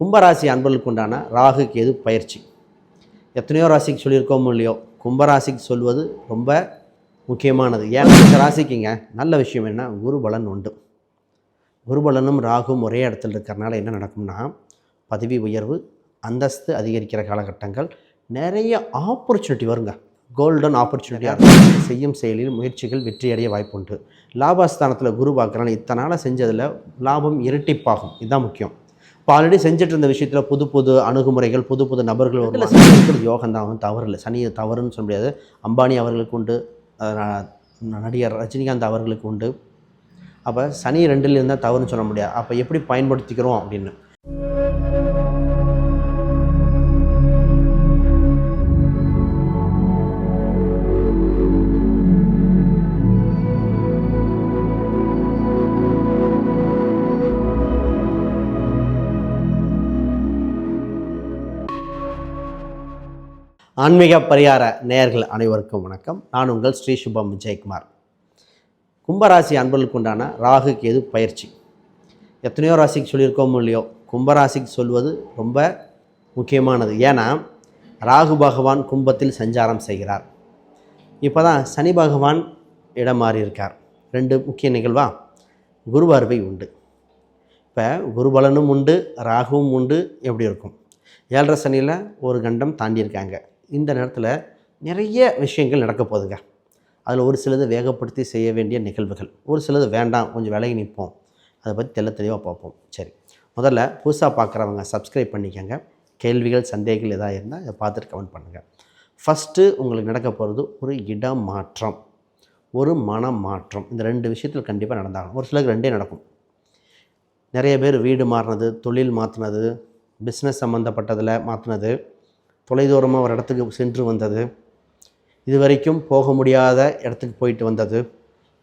கும்பராசி அன்பர்களுக்கு உண்டான ராகு கேது பயிற்சி. எத்தனையோ ராசிக்கு சொல்லியிருக்கோமோ இல்லையோ கும்பராசிக்கு சொல்வது ரொம்ப முக்கியமானது. ஏன்னா இந்த ராசிக்குங்க நல்ல விஷயம் என்ன குருபலன் உண்டு. குருபலனும் ராகும் ஒரே இடத்துல இருக்கிறனால என்ன நடக்கும்னா பதவி உயர்வு அந்தஸ்து அதிகரிக்கிற காலகட்டங்கள் நிறைய ஆப்பர்ச்சுனிட்டி வருங்க. கோல்டன் ஆப்பர்ச்சுனிட்டியாக இருக்கும். செய்யும் செயலில் முயற்சிகள் வெற்றியடைய வாய்ப்புண்டு. லாபஸ்தானத்தில் குரு பார்க்குறாங்க இத்தனால செஞ்சதில் லாபம் இரட்டிப்பாகும். இதுதான் முக்கியம். இப்போ ஆல்ரெடி செஞ்சுட்டு இருந்த விஷயத்தில் புது புது அணுகுமுறைகள் புது புது நபர்கள் வருவாங்க. சனி யோகம் தான். அவன் தவறு இல்லை. சனி தவறுன்னு சொல்ல முடியாது. அம்பானி அவர்களுக்கு உண்டு. நடிகர் ரஜினிகாந்த் அவர்களுக்கு உண்டு. அப்போ சனி ரெண்டில் இருந்தால் தவறுன்னு சொல்ல முடியாது. அப்போ எப்படி பயன்படுத்திக்கிறோம் அப்படின்னு? ஆன்மீக பரிகார நேயர்கள் அனைவருக்கும் வணக்கம். நான் உங்கள் ஸ்ரீ சுபம் விஜயகுமார். கும்பராசி அன்பர்களுக்கு உண்டான ராகு கேது பயிற்சி. எத்தனையோ ராசிக்கு சொல்லியிருக்கோமோ இல்லையோ கும்பராசிக்கு சொல்வது ரொம்ப முக்கியமானது. ஏன்னா ராகு பகவான் கும்பத்தில் சஞ்சாரம் செய்கிறார். இப்போ தான் சனி பகவான் இடம் மாறி இருக்கார் ரெண்டு முக்கிய நிகழ்வா? குரு பார்வை உண்டு. இப்போ குருபலனும் உண்டு ராகுவும் உண்டு எப்படி இருக்கும்? ஏழரை சனியில் ஒரு கண்டம் தாண்டியிருக்காங்க. இந்த நேரத்தில் நிறைய விஷயங்கள் நடக்க போகுதுங்க. அதில் ஒரு சிலது வேகப்படுத்தி செய்ய வேண்டிய நிகழ்வுகள். ஒரு சிலது வேண்டாம் கொஞ்சம் விலகி நிற்போம். அதை பற்றி தெல்ல தெளிவாக பார்ப்போம். சரி. முதல்ல புதுசாக பார்க்குறவங்க சப்ஸ்கிரைப் பண்ணிக்கோங்க. கேள்விகள் சந்தேகங்கள் எதாவது இருந்தால் அதை பார்த்துட்டு கமெண்ட் பண்ணுங்கள் ஃபஸ்ட்டு உங்களுக்கு நடக்க போகிறது ஒரு இடம் மாற்றம் ஒரு மன மாற்றம் இந்த ரெண்டு விஷயத்தில் கண்டிப்பாக நடந்தாகும் ஒரு சிலருக்கு ரெண்டே நடக்கும். நிறைய பேர் வீடு மாறினது தொழில் மாற்றினது பிஸ்னஸ் சம்மந்தப்பட்டதில் மாற்றினது தொலைதூரமாக ஒரு இடத்துக்கு சென்று வந்தது. இது வரைக்கும் போக முடியாத இடத்துக்கு போயிட்டு வந்தது.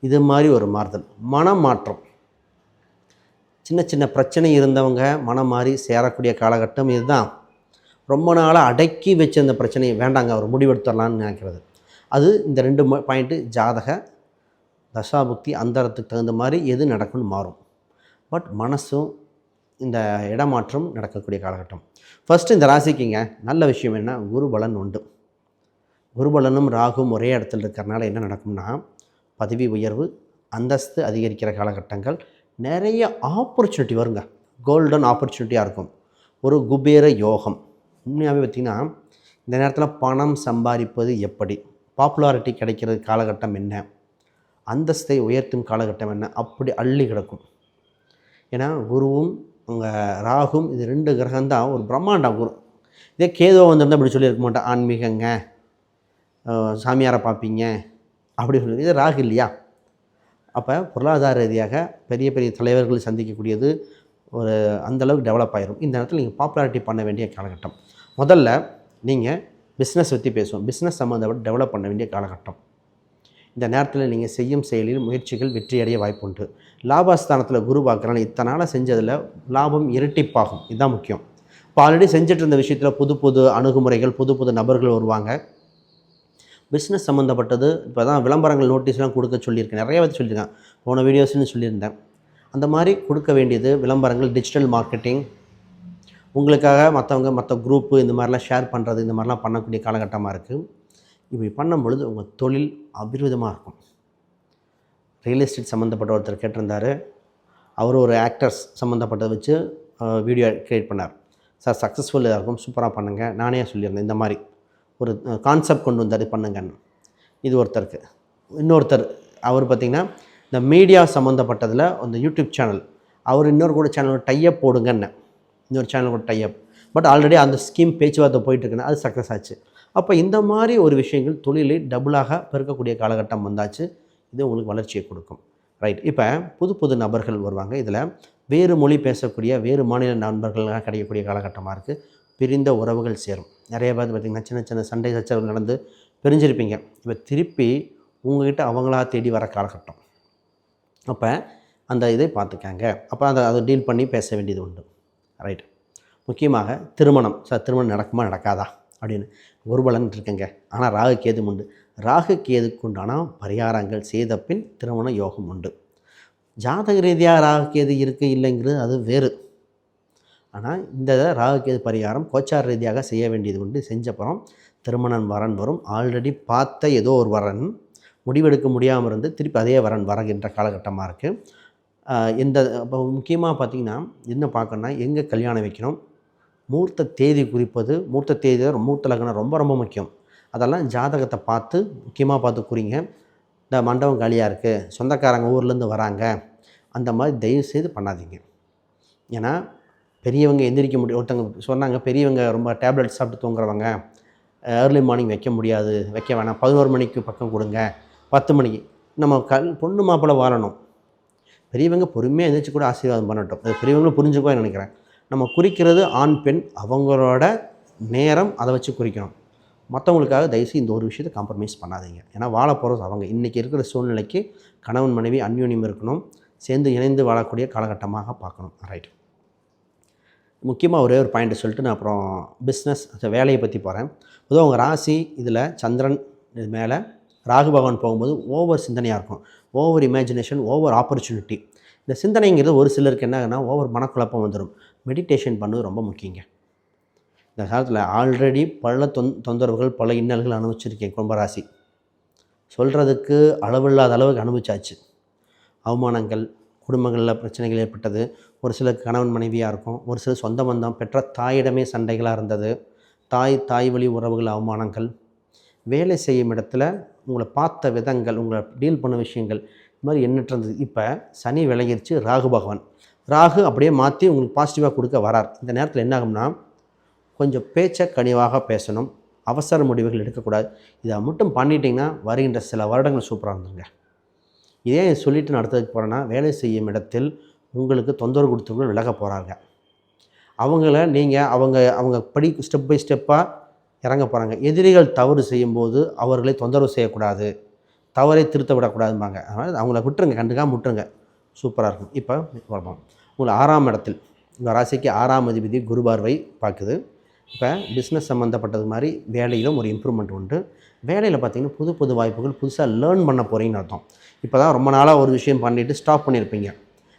இது மாதிரி ஒரு மாறுதல். மனம் மாற்றம் சின்ன சின்ன பிரச்சனை இருந்தவங்க மனம் மாறி சேரக்கூடிய காலகட்டம் இதுதான். ரொம்ப நாளாக அடக்கி வச்ச அந்த பிரச்சனையை வேண்டாங்க அவர் முடிவெடுத்துடலான்னு நினைக்கிறது. அது இந்த ரெண்டு பாயிண்ட்டு ஜாதக தசாபுக்தி அந்தரத்துக்கு தகுந்த மாதிரி எது நடக்கும்னு மாறும். பட் மனசும் இந்த இடமாற்றம் நடக்கக்கூடிய காலகட்டம். ஃபஸ்ட்டு இந்த ராசிக்குங்க நல்ல விஷயம் என்ன குருபலன் உண்டு. குருபலனும் ராகும் ஒரே இடத்துல இருக்கிறனால என்ன நடக்கும்னா பதவி உயர்வு அந்தஸ்து அதிகரிக்கிற காலகட்டங்கள் நிறைய ஆப்பர்ச்சுனிட்டி வருங்க. கோல்டன் ஆப்பர்ச்சுனிட்டியாக இருக்கும். ஒரு குபேர யோகம். உண்மையாகவே பார்த்திங்கன்னா இந்த நேரத்தில் பணம் சம்பாதிப்பது எப்படி? பாப்புலாரிட்டி கிடைக்கிற காலகட்டம் என்ன? அந்தஸ்தை உயர்த்தும் காலகட்டம் என்ன? அப்படி அள்ளி கிடக்கும். ஏன்னா குருவும் உங்கள் ராகும் இது ரெண்டு கிரகம்தான் ஒரு பிரம்மாண்டம் குரு. இதே கேதோ வந்திருந்தால் அப்படி சொல்லியிருக்க மாட்டேன். ஆன்மீகங்க. சாமியாரை பார்ப்பீங்க. அப்படி சொல்லி இது ராகு இல்லையா? அப்போ பொருளாதார ரீதியாக பெரிய பெரிய தலைவர்கள் சந்திக்கக்கூடியது ஒரு அந்தளவுக்கு டெவலப் ஆகிரும் இந்த நேரத்தில் நீங்கள் பாப்புலாரிட்டி பண்ண வேண்டிய காலகட்டம். முதல்ல நீங்கள் பிஸ்னஸ் பற்றி பேசுவோம். பிஸ்னஸ் சம்மந்தப்பட்டு டெவலப் பண்ண வேண்டிய காலகட்டம். இந்த நேரத்தில் நீங்கள் செய்யும் செயலில் முயற்சிகள் வெற்றியடைய வாய்ப்புண்டு. லாபஸ்தானத்தில் குரு பார்க்குறாங்க இத்தனை நாளாக செஞ்சதில் லாபம் இரட்டிப்பாகும். இதுதான் முக்கியம். இப்போ ஆல்ரெடி செஞ்சுட்டு இருந்த விஷயத்தில் புது புது அணுகுமுறைகள் புது புது நபர்கள் வருவாங்க. பிஸ்னஸ் சம்மந்தப்பட்டது இப்போ தான் விளம்பரங்கள் நோட்டீஸ்லாம் கொடுக்க சொல்லியிருக்கேன். நிறைய பேர் சொல்லியிருக்கேன் போன வீடியோஸ்னு சொல்லியிருந்தேன். அந்த மாதிரி கொடுக்க வேண்டியது விளம்பரங்கள் டிஜிட்டல் மார்க்கெட்டிங் உங்களுக்காக மற்றவங்க மற்ற குரூப்பு இந்த மாதிரிலாம் ஷேர் பண்ணுறது இந்த மாதிரிலாம் பண்ணக்கூடிய காலகட்டமாக இருக்குது இப்படி பண்ணும் பொழுது உங்கள் தொழில் அபிர்விதமாக இருக்கும். ரியல் எஸ்டேட் சம்மந்தப்பட்ட ஒருத்தர் கேட்டிருந்தார். அவர் ஒரு ஆக்டர்ஸ் சம்மந்தப்பட்டதை வச்சு வீடியோ க்ரியேட் பண்ணார். சார் சக்ஸஸ்ஃபுல் இருக்கும் சூப்பராக பண்ணுங்கள் நானே சொல்லியிருந்தேன் இந்த மாதிரி. ஒரு கான்செப்ட் கொண்டு வந்தார் பண்ணுங்கன்னு. இது ஒருத்தருக்கு. இன்னொருத்தர் அவர் பார்த்திங்கன்னா இந்த மீடியா சம்மந்தப்பட்டதில் அந்த யூடியூப் சேனல் அவர் இன்னொரு கூட சேனல் டைப் போடுங்கன்னு. இன்னொரு சேனல் கூட டைப் பட் ஆல்ரெடி அந்த ஸ்கீம் பேச்சுவார்த்தை போயிட்டுருக்குன்னு அது சக்ஸஸ் ஆச்சு. அப்போ இந்த மாதிரி ஒரு விஷயங்கள் தொழிலை டபுளாக பெருக்கக்கூடிய காலகட்டம் வந்தாச்சு. இது உங்களுக்கு வளர்ச்சியை கொடுக்கும். ரைட் இப்போ புது புது நபர்கள் வருவாங்க. இதில் வேறு மொழி பேசக்கூடிய வேறு மாநில நண்பர்கள்லாம் கிடைக்கக்கூடிய காலகட்டமாக இருக்குது பிரிந்த உறவுகள் சேரும். நிறைய பேர் பார்த்திங்கன்னா சின்ன சின்ன சண்டை சச்சரவு நடந்து பிரிஞ்சிருப்பீங்க. இப்போ திருப்பி உங்ககிட்ட அவங்களா தேடி வர காலகட்டம். அப்போ அந்த இதை பார்த்துக்காங்க. அப்போ அதை அதை டீல் பண்ணி பேச வேண்டியது உண்டு. ரைட் முக்கியமாக திருமணம். சார் திருமணம் நடக்குமா நடக்காதா? அப்படின்னு. குருபலன் இருக்குங்க ஆனால் ராகு கேது உண்டு. ராகு கேதுக்கு உண்டான பரிகாரங்கள் செய்த பின் திருமண யோகம் உண்டு. ஜாதக ரீதியாக ராகு கேது இருக்குது இல்லைங்கிறது அது வேறு. ஆனால் இந்த ராகு கேது பரிகாரம் கோச்சார ரீதியாக செய்ய வேண்டியது உண்டு. செஞ்சப்புறம் திருமணம் வரன் வரும். ஆல்ரெடி பார்த்த ஏதோ ஒரு வரன் முடிவெடுக்க முடியாமல் இருந்து திருப்பி அதே வரன் வரகின்ற காலகட்டமாக இருக்குது இந்த இப்போ முக்கியமாக பார்த்திங்கன்னா என்ன பார்க்கணுன்னா எங்கே கல்யாணம் வைக்கணும்? மூர்த்த தேதி குறிப்பது மூர்த்த தேதி தான் மூர்த்த லக்னம் ரொம்ப ரொம்ப முக்கியம். அதெல்லாம் ஜாதகத்தை பார்த்து முக்கியமாக பார்த்து குறிங்க. இந்த மண்டபம் காலியாக இருக்குது சொந்தக்காரங்க ஊர்லேருந்து வராங்க அந்த மாதிரி தயவு செய்து பண்ணாதீங்க. ஏன்னா பெரியவங்க எந்திரிக்க முடியும் ஒருத்தவங்க சொன்னாங்க பெரியவங்க ரொம்ப டேப்லெட் சாப்பிட்டு தூங்குறவங்க ஏர்லி மார்னிங் வைக்க முடியாது வைக்க வேணாம் பதினோரு மணிக்கு பக்கம் கொடுங்க பத்து மணிக்கு. நம்ம கல் பொண்ணு மாப்பிள்ளை வாழணும். பெரியவங்க பொறுமையாக எந்திரிச்சு கூட ஆசீர்வாதம் பண்ணட்டும். அது பெரியவங்களும் புரிஞ்சுக்கோ நினைக்கிறேன். நம்ம குறிக்கிறது ஆண் பெண் அவங்களோட நேரம் அதை வச்சு குறிக்கணும். மற்றவங்களுக்காக தயவுசெய்து இந்த ஒரு விஷயத்தை காம்ப்ரமைஸ் பண்ணாதீங்க. ஏன்னா வாழ போகிறது அவங்க. இன்றைக்கி இருக்கிற சூழ்நிலைக்கு கணவன் மனைவி அந்யோன்யம் இருக்கணும். சேர்ந்து இணைந்து வாழக்கூடிய காலகட்டமாக பார்க்கணும். ரைட் முக்கியமாக ஒரே ஒரு பாயிண்ட் சொல்லிட்டு நான் அப்புறம் பிஸ்னஸ் வேலையை பற்றி போகிறேன் பொதுவாக உங்கள் ராசி இதில் சந்திரன் இது மேலே ராகு பகவான் போகும்போது ஓவர் சிந்தனையாக இருக்கும். ஓவர் இமேஜினேஷன் ஓவர் ஆப்பர்ச்சுனிட்டி இந்த சிந்தனைங்கிறது ஒரு சிலருக்கு என்னன்னா ஓவர் மனக்குழப்பம் வந்துடும் மெடிடேஷன் பண்ணுறது ரொம்ப முக்கியங்க. இந்த காலத்தில் ஆல்ரெடி பல தொந் தொந்தரவுகள் பல இன்னல்கள் அனுபவிச்சிருக்கேன் கும்பராசி. சொல்கிறதுக்கு அளவில்லாத அளவுக்கு அனுபவிச்சாச்சு. அவமானங்கள் குடும்பங்களில் பிரச்சனைகள் ஏற்பட்டது. ஒரு சிலர் கணவன் மனைவியாக இருக்கும். ஒரு சிலர் சொந்த பந்தம் பெற்ற தாயிடமே சண்டைகளாக இருந்தது. தாய் தாய் வழி உறவுகள் அவமானங்கள். வேலை செய்யும் இடத்துல உங்களை பார்த்த விதங்கள் உங்களை டீல் பண்ண விஷயங்கள் இது மாதிரி எண்ணற்ற இருந்தது. இப்போ சனி விலகிருச்சு ராகு பகவான். ராகு அப்படியே மாற்றி உங்களுக்கு பாசிட்டிவாக கொடுக்க வரார். இந்த நேரத்தில் என்ன ஆகும்னா கொஞ்சம் பேச்சை கனிவாக பேசணும். அவசர முடிவுகள் எடுக்கக்கூடாது. இதை மட்டும் பண்ணிட்டீங்கன்னா வருகின்ற சில வருடங்கள் சூப்பராக இருந்துங்க இதே சொல்லிவிட்டு நான் அடுத்ததுக்கு போகிறேன்னா வேலை செய்யும் இடத்தில் உங்களுக்கு தொந்தரவு கொடுத்தவங்க விலக போகிறாங்க அவங்கள நீங்கள் அவங்க அவங்க படி ஸ்டெப் பை ஸ்டெப்பாக இறங்க போகிறாங்க எதிரிகள் தவறு செய்யும்போது அவர்களை தொந்தரவு செய்யக்கூடாது. தவறை திருத்த விடக்கூடாதும்பாங்க. அதனால் அவங்கள விட்டுருங்க கண்டுக்காம விட்டுருங்க. சூப்பராக இருக்கும். இப்போ வரலாம் உங்களை ஆறாம் இடத்தில் உங்கள் ராசிக்கு ஆறாம் அதிபதி குரு பார்வை பார்க்குது. இப்போ பிஸ்னஸ் சம்மந்தப்பட்டது மாதிரி வேலையிலும் ஒரு இம்ப்ரூவ்மெண்ட் உண்டு. வேலையில் பார்த்திங்கன்னா புது புது வாய்ப்புகள் புதுசாக லேர்ன் பண்ண போகிறீங்கன்னு அர்த்தம். இப்போ தான் ரொம்ப நாளாக ஒரு விஷயம் பண்ணிவிட்டு ஸ்டாப் பண்ணியிருப்பீங்க.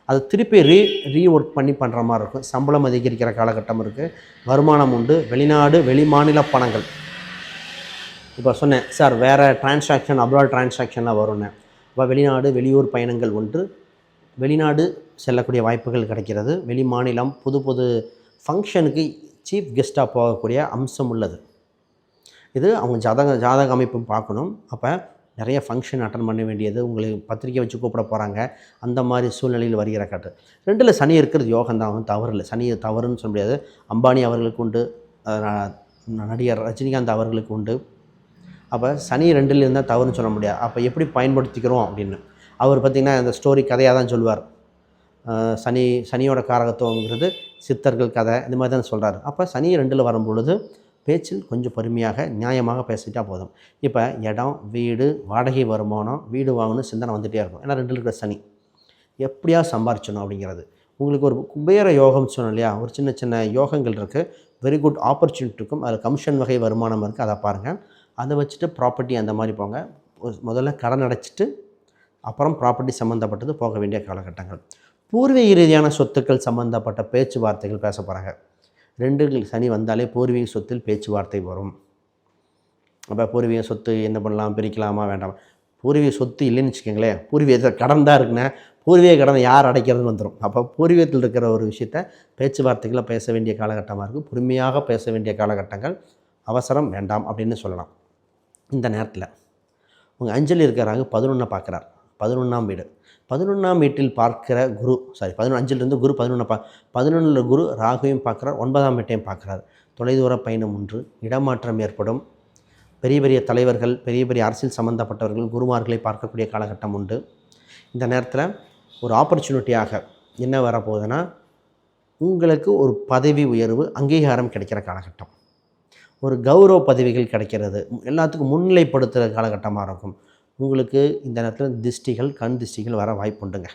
அதை திருப்பி ரீ ரீ ஒர்க் பண்ணி பண்ணுற மாதிரி இருக்கும். சம்பளம் அதிகரிக்கிற காலகட்டம் இருக்குது வருமானம் உண்டு. வெளிநாடு வெளி மாநில பணங்கள். இப்போ சொன்னேன் சார் வேறு டிரான்சாக்ஷன் அப்ராட் டிரான்சாக்ஷன்லாம் வரும்னு. இப்போ வெளிநாடு வெளியூர் பயணங்கள் ஒன்று வெளிநாடு செல்லக்கூடிய வாய்ப்புகள் கிடைக்கிறது. வெளி மாநிலம் புது புது ஃபங்க்ஷனுக்கு சீஃப் கெஸ்ட்டாக போகக்கூடிய அம்சம் உள்ளது. இது அவங்க ஜாதக ஜாதக அமைப்பும் பார்க்கணும். அப்போ நிறைய ஃபங்க்ஷன் அட்டன் பண்ண வேண்டியது உங்களுக்கு பத்திரிக்கை வச்சு கூப்பிட போகிறாங்க அந்த மாதிரி சூழ்நிலையில் வருகிற காட்டு. ரெண்டில் சனி இருக்கிறது யோகம் தான் அவன் தவறு இல்லை சனி தவறுன்னு சொல்ல முடியாது. அம்பானி அவர்களுக்கு உண்டு. நடிகர் ரஜினிகாந்த் அவர்களுக்கு உண்டு. அப்போ சனி ரெண்டில் இருந்தால் தவறுன்னு சொல்ல முடியாது. அப்போ எப்படி பயன்படுத்திக்கிறோம் அப்படின்னு. அவர் பார்த்திங்கன்னா அந்த ஸ்டோரி கதையாக தான் சொல்லுவார். சனி சனியோட காரகத்துவங்கிறது சித்தர்கள் கதை இந்த மாதிரி தான் சொல்கிறாரு அப்போ சனி ரெண்டில் வரும் பொழுது பேச்சில் கொஞ்சம் பொறுமையாக நியாயமாக பேசிட்டா போதும். இப்போ இடம் வீடு வாடகை வருமானம் வீடு வாங்கணும் சிந்தனை வந்துகிட்டே இருக்கும். ஏன்னா ரெண்டில் இருக்கிற சனி. எப்படியா சம்பாரிச்சணும் அப்படிங்கிறது. உங்களுக்கு ஒரு குபேர யோகம் சொன்னோம் இல்லையா? ஒரு சின்ன சின்ன யோகங்கள் இருக்குது வெரி குட் ஆப்பர்ச்சுனிட்டி இருக்கும். அதில் கமிஷன் வகை வருமானம் இருக்குது அதை பாருங்கள் அதை வச்சுட்டு ப்ராப்பர்ட்டி அந்த மாதிரி போங்க. முதல்ல கடன் அடைச்சிட்டு அப்புறம் ப்ராப்பர்ட்டி சம்மந்தப்பட்டது போக வேண்டிய காலகட்டங்கள். பூர்வீக ரீதியான சொத்துக்கள் சம்மந்தப்பட்ட பேச்சுவார்த்தைகள் பேச போகிறாங்க ரெண்டு சனி வந்தாலே பூர்வீக சொத்தில் பேச்சுவார்த்தை வரும். அப்போ பூர்வீக சொத்து என்ன பண்ணலாம் பிரிக்கலாமா வேண்டாமா? பூர்வீக சொத்து இல்லைன்னு வச்சுக்கோங்களேன் பூர்வீகத்தில் கடன் தான் இருக்குன்னா பூர்வீக கடனை யார் அடைக்கிறதுன்னு வந்துடும் அப்போ பூர்வீகத்தில் இருக்கிற ஒரு விஷயத்த பேச்சுவார்த்தைகளை பேச வேண்டிய காலகட்டமாக இருக்குது பொறுமையாக பேச வேண்டிய காலகட்டங்கள் அவசரம் வேண்டாம் அப்படின்னு சொல்லலாம். இந்த நேரத்தில் உங்கள் அஞ்சலி இருக்கிறாங்க பதினொன்றை பார்க்குறாரு. பதினொன்றாம் வீடு. பதினொன்றாம் வீட்டில் பார்க்கிற குரு சாரி பதினொன்று அஞ்சிலிருந்து குரு பதினொன்று பா பதினொன்றில் குரு ராகுவையும் பார்க்குறார் ஒன்பதாம் வீட்டையும் பார்க்குறார். தொலைதூர பயணம் ஒன்று இடமாற்றம் ஏற்படும். பெரிய பெரிய தலைவர்கள் பெரிய பெரிய அரசியல் சம்மந்தப்பட்டவர்கள் குருமார்களை பார்க்கக்கூடிய காலகட்டம் உண்டு. இந்த நேரத்தில் ஒரு ஆப்பர்ச்சுனிட்டியாக என்ன வரப்போகுதுன்னா உங்களுக்கு ஒரு பதவி உயர்வு அங்கீகாரம் கிடைக்கிற காலகட்டம். ஒரு கௌரவ பதவிகள் கிடைக்கிறது எல்லாத்துக்கும் முன்னிலைப்படுத்துகிற காலகட்டமாக இருக்கும். உங்களுக்கு இந்த நேரத்தில் திஷ்டிகள் கண் திஷ்டிகள் வர வாய்ப்புண்டுங்க.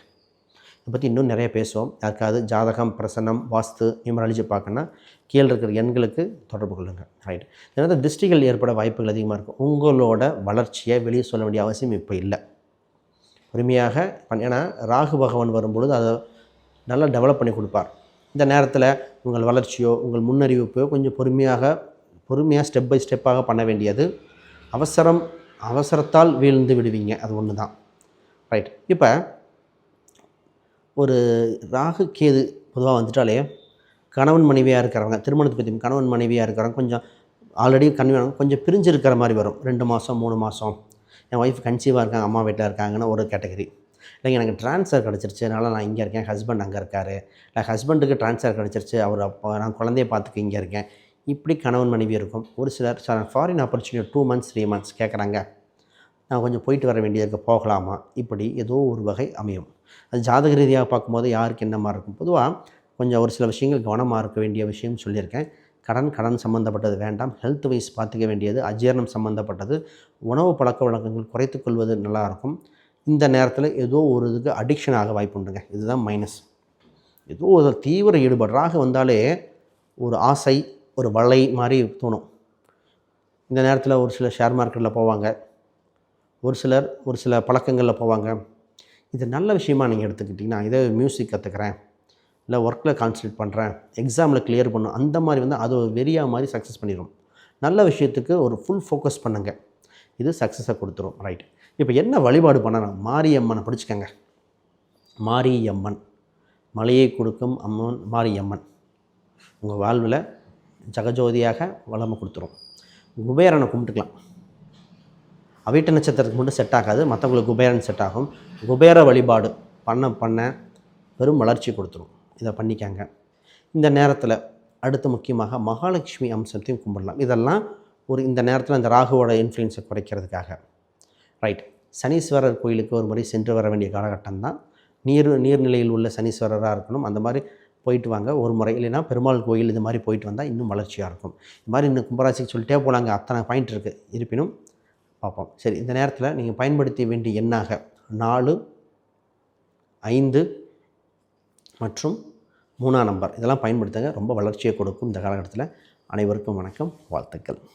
இதை பற்றி இன்னும் நிறைய பேசுவோம். யாருக்காவது ஜாதகம் பிரசன்னம் வாஸ்து நியூமராலஜி பார்க்கணுன்னா கீழே இருக்கிற எண்களுக்கு தொடர்பு கொள்ளுங்கள் ரைட் இதனால் திருஷ்டிகள் ஏற்பட வாய்ப்புகள் அதிகமாக இருக்கும். உங்களோட வளர்ச்சியை வெளியே சொல்ல வேண்டிய அவசியம் இப்போ இல்லை. பொறுமையாக ஏன்னா ராகு பகவான் வரும்பொழுது அதை நல்லா டெவலப் பண்ணி கொடுப்பார். இந்த நேரத்தில் உங்கள் வளர்ச்சியோ உங்கள் முன்னறிவிப்போ கொஞ்சம் பொறுமையாக பொறுமையாக ஸ்டெப் பை ஸ்டெப்பாக பண்ண வேண்டியது அவசரம் அவசரத்தால் வீழ்ந்து விடுவீங்க. அது ஒன்று தான். ரைட் இப்போ ஒரு ராகு கேது பொதுவாக வந்துட்டாலே கணவன் மனைவியாக இருக்கிறவங்க திருமணத்தை பற்றி கணவன் மனைவியாக இருக்கிறவங்க கொஞ்சம் ஆல்ரெடி கன்வீன் கொஞ்சம் பிரிஞ்சு இருக்கிற மாதிரி வரும். ரெண்டு மாதம் மூணு மாதம் என் ஒய்ஃப் கன்சீவாக இருக்காங்க அம்மா வீட்டில் இருக்காங்கன்னு ஒரு கேட்டகரி இல்லைங்க எனக்கு ட்ரான்ஸ்ஃபர் கிடச்சிருச்சு. அதனால் நான் இங்கே இருக்கேன். ஹஸ்பண்ட் அங்கே இருக்கார். இல்லை ஹஸ்பண்டுக்கு ட்ரான்ஸ்ஃபர் கிடச்சிருச்சு. அவர் அப்போ நான் குழந்தைய பார்த்துக்க இங்கே இருக்கேன். இப்படி கணவன் மனைவி இருக்கும். ஒரு சிலர் sir foreign opportunity two months three months கேட்குறாங்க நான் கொஞ்சம் போயிட்டு வர வேண்டியதுக்கு போகலாமா? இப்படி ஏதோ ஒரு வகை அமையும். அது ஜாதக ரீதியாக பார்க்கும்போது யாருக்கு என்ன மாதிரி இருக்கும்? பொதுவாக கொஞ்சம் ஒரு சில விஷயங்கள் கவனமாக இருக்க வேண்டிய விஷயம் சொல்லியிருக்கேன். கடன் கடன் சம்மந்தப்பட்டது வேண்டாம். ஹெல்த் வைஸ் பார்த்துக்க வேண்டியது அஜீரணம் சம்மந்தப்பட்டது உணவு பழக்க வழக்கங்கள் குறைத்துக்கொள்வது நல்லாயிருக்கும் இந்த நேரத்தில் ஏதோ ஒரு இதுக்கு அடிக்ஷன் ஆக வாய்ப்புண்டுங்க இதுதான் மைனஸ் ஏதோ ஒரு தீவிர ஈடுபாடு. வந்தாலே ஒரு ஆசை ஒரு வலை மாதிரி தோணும். இந்த நேரத்தில் ஒரு சில ஷேர் மார்க்கெட்டில் போவாங்க. ஒரு சிலர் ஒரு சில பழக்கங்களில் போவாங்க. இது நல்ல விஷயமா நீங்கள் எடுத்துக்கிட்டிங்கன்னா இதை மியூசிக் கற்றுக்கிறேன் இல்லை ஒர்க்கில் கான்சன்ட்ரேட் பண்ணுறேன் எக்ஸாமில் கிளியர் பண்ணும். அந்த மாதிரி வந்து அது ஒரு வெறியா மாதிரி சக்ஸஸ் பண்ணிடும் நல்ல விஷயத்துக்கு ஒரு ஃபுல் ஃபோக்கஸ் பண்ணுங்கள் இது சக்ஸஸை கொடுத்துரும். ரைட் இப்போ என்ன வழிபாடு பண்ணணும் மாரியம்மனை பிடிச்சிக்கங்க. மாரியம்மன். மலையை கொடுக்கும் அம்மன் மாரியம்மன். உங்கள் வாழ்வில் ஜகஜோதியாக வளமை கொடுத்துரும். குபேரனை கும்பிட்டுக்கலாம். அவிட்ட நட்சத்திரத்துக்கு மட்டும் செட் ஆகாது. மற்றவங்களுக்கு குபேரன் செட் ஆகும். குபேர வழிபாடு பண்ண பண்ண பெரும் வளர்ச்சி கொடுத்துரும். இதை பண்ணிக்காங்க. இந்த நேரத்தில் அடுத்து முக்கியமாக மகாலட்சுமி அம்சத்தையும் கும்பிடலாம். இதெல்லாம் ஒரு இந்த நேரத்தில் இந்த ராகுவோட இன்ஃப்ளூயன்ஸை குறைக்கிறதுக்காக. ரைட் சனீஸ்வரர் கோயிலுக்கு ஒரு முறை சென்று வர வேண்டிய காலகட்டம் தான். நீர் நீர்நிலையில் உள்ள சனீஸ்வரராக இருக்கணும். அந்த மாதிரி போயிட்டு வாங்க ஒரு முறை. இல்லைன்னா பெருமாள் கோயில் இது மாதிரி போயிட்டு வந்தால் இன்னும் வளர்ச்சியாக இருக்கும். இது மாதிரி இன்னும் கும்பராசிக்கு சொல்லிட்டே போகலாங்க அத்தனை பாயிண்ட் இருக்குது இருப்பினும் பார்ப்போம். சரி இந்த நேரத்தில் நீங்கள் பயன்படுத்த வேண்டிய எண்ணாக நாலு ஐந்து மற்றும் மூணாம் நம்பர் இதெல்லாம் பயன்படுத்துங்க. ரொம்ப வளர்ச்சியை கொடுக்கும் இந்த காலகட்டத்தில். அனைவருக்கும் வணக்கம். வாழ்த்துக்கள்.